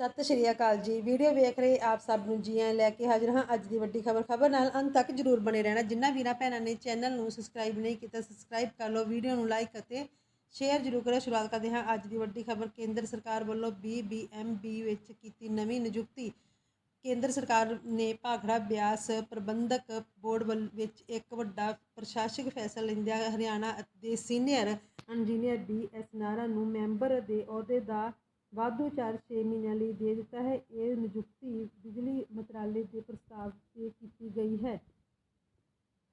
ਸਤਿ ਸ਼੍ਰੀ ਅਕਾਲ ਜੀ। ਵੀਡੀਓ ਵੇਖ ਰਹੇ ਆਪ ਸਭ ਨੂੰ ਜੀ ਆਇਆਂ ਲੈ ਕੇ ਹਾਜ਼ਰ ਹਾਂ ਅੱਜ ਦੀ ਵੱਡੀ ਖਬਰ। ਖਬਰ ਨਾਲ ਅੰਤ ਤੱਕ ਜਰੂਰ ਬਣੇ ਰਹਿਣਾ। ਜਿੰਨਾ ਵੀਰਾਂ ਭੈਣਾਂ ਨੇ ਚੈਨਲ ਨੂੰ ਸਬਸਕ੍ਰਾਈਬ ਨਹੀਂ ਕੀਤਾ ਸਬਸਕ੍ਰਾਈਬ ਕਰ ਲਓ, ਵੀਡੀਓ ਨੂੰ ਲਾਈਕ ਅਤੇ ਸ਼ੇਅਰ ਜਰੂਰ ਕਰੋ ਸ਼ੁਰੂਆਤ ਕਰਦੇ ਹਾਂ ਅੱਜ ਦੀ ਵੱਡੀ ਖਬਰ। ਕੇਂਦਰ ਸਰਕਾਰ ਵੱਲੋਂ ਬੀਬੀਐਮਬੀ ਵਿੱਚ ਕੀਤੀ ਨਵੀਂ ਨਿਯੁਕਤੀ। ਕੇਂਦਰ ਸਰਕਾਰ ਨੇ ਭਾਖੜਾ ਬਿਆਸ ਪ੍ਰਬੰਧਕ ਬੋਰਡ ਵੱਲ ਵਿੱਚ ਇੱਕ ਵੱਡਾ ਪ੍ਰਸ਼ਾਸਕ ਫੈਸਲਾ ਲੈਂਦਿਆਂ ਹਰਿਆਣਾ ਦੇ ਸੀਨੀਅਰ ਇੰਜੀਨੀਅਰ ਬੀ ਐਸ ਨਾਰਾ ਨੂੰ ਮੈਂਬਰ ਦੇ ਅਹੁਦੇ ਦਾ ਵਾਧੂ ਚਾਰ 6 ਮਹੀਨਿਆਂ ਲਈ ਦੇ ਦਿੱਤਾ ਹੈ। ਇਹ ਨਿਯੁਕਤੀ ਬਿਜਲੀ ਮੰਤਰਾਲੇ ਦੇ ਪ੍ਰਸਤਾਵ ਤੇ ਕੀਤੀ ਗਈ ਹੈ।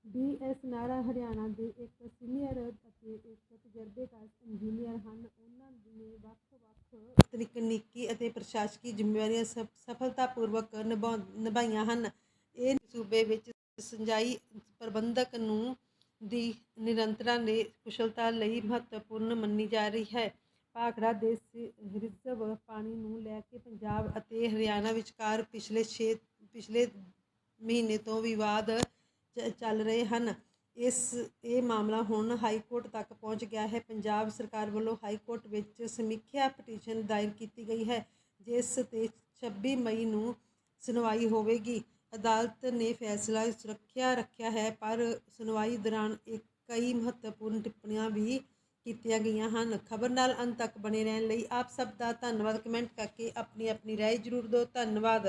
ਡੀ ਐਸ ਨਾਰਾ ਹਰਿਆਣਾ ਦੇ ਇੱਕ ਸੀਨੀਅਰ ਅਤੇ ਇੱਕ ਤਜਰਬੇਕਾਰ ਇੰਜੀਨੀਅਰ ਹਨ। ਉਹਨਾਂ ਨੇ ਵੱਖ-ਵੱਖ ਤਕਨੀਕੀ ਅਤੇ ਪ੍ਰਸ਼ਾਸਕੀ ਜ਼ਿੰਮੇਵਾਰੀਆਂ ਸਫ- ਸਫਲਤਾਪੂਰਵਕ ਨਿਭਾ- ਨਿਭਾਈਆਂ ਹਨ। ਇਹ ਸੂਬੇ ਵਿੱਚ ਸਿੰਜਾਈ ਪ੍ਰਬੰਧਕ ਨੂੰ ਦੀ ਨਿਰੰਤਰਤਾ ਦੇ ਕੁਸ਼ਲਤਾ ਲਈ ਮਹੱਤਵਪੂਰਨ ਮੰਨੀ ਜਾ ਰਹੀ ਹੈ। ਭਾਖੜਾ ਦੇ ਸ- ਰਿਜ਼ਰਵ ਪਾਣੀ ਨੂੰ ਲੈ ਕੇ ਪੰਜਾਬ ਅਤੇ ਹਰਿਆਣਾ ਵਿਚਕਾਰ ਪਿਛਲੇ 6 ਪਿਛਲੇ ਮਹੀਨੇ ਤੋਂ ਵਿਵਾਦ ਚ- ਚੱਲ ਰਹੇ ਹਨ। ਇਸ, ਇਹ ਮਾਮਲਾ ਹੁਣ ਹਾਈ ਕੋਰਟ ਤੱਕ ਪਹੁੰਚ ਗਿਆ ਹੈ। ਪੰਜਾਬ ਸਰਕਾਰ ਵੱਲੋਂ ਹਾਈ ਕੋਰਟ ਵਿੱਚ ਸਮੀਖਿਆ ਪਟੀਸ਼ਨ ਦਾਇਰ ਕੀਤੀ ਗਈ ਹੈ, ਜਿਸ ਤੇ 26 ਮਈ ਨੂੰ ਸੁਣਵਾਈ ਹੋਵੇਗੀ। ਅਦਾਲਤ ਨੇ ਫੈਸਲਾ ਸੁਰੱਖਿਆ ਰੱਖਿਆ ਹੈ, ਪਰ ਸੁਣਵਾਈ ਦੌਰਾਨ ਇੱਕ, ਕਈ ਮਹੱਤਵਪੂਰਨ ਟਿੱਪਣੀਆਂ ਵੀ ਕੀਤੀਆਂ ਗਈਆਂ ਹਨ। ਖਬਰ ਨਾਲ ਅੰਤ ਤੱਕ ਬਣੇ ਰਹਿਣ ਲਈ ਆਪ ਸਭ ਦਾ ਧੰਨਵਾਦ। ਕਮੈਂਟ ਕਰਕੇ ਆਪਣੀ ਆਪਣੀ ਰਾਏ ਜ਼ਰੂਰ ਦਿਓ। ਧੰਨਵਾਦ।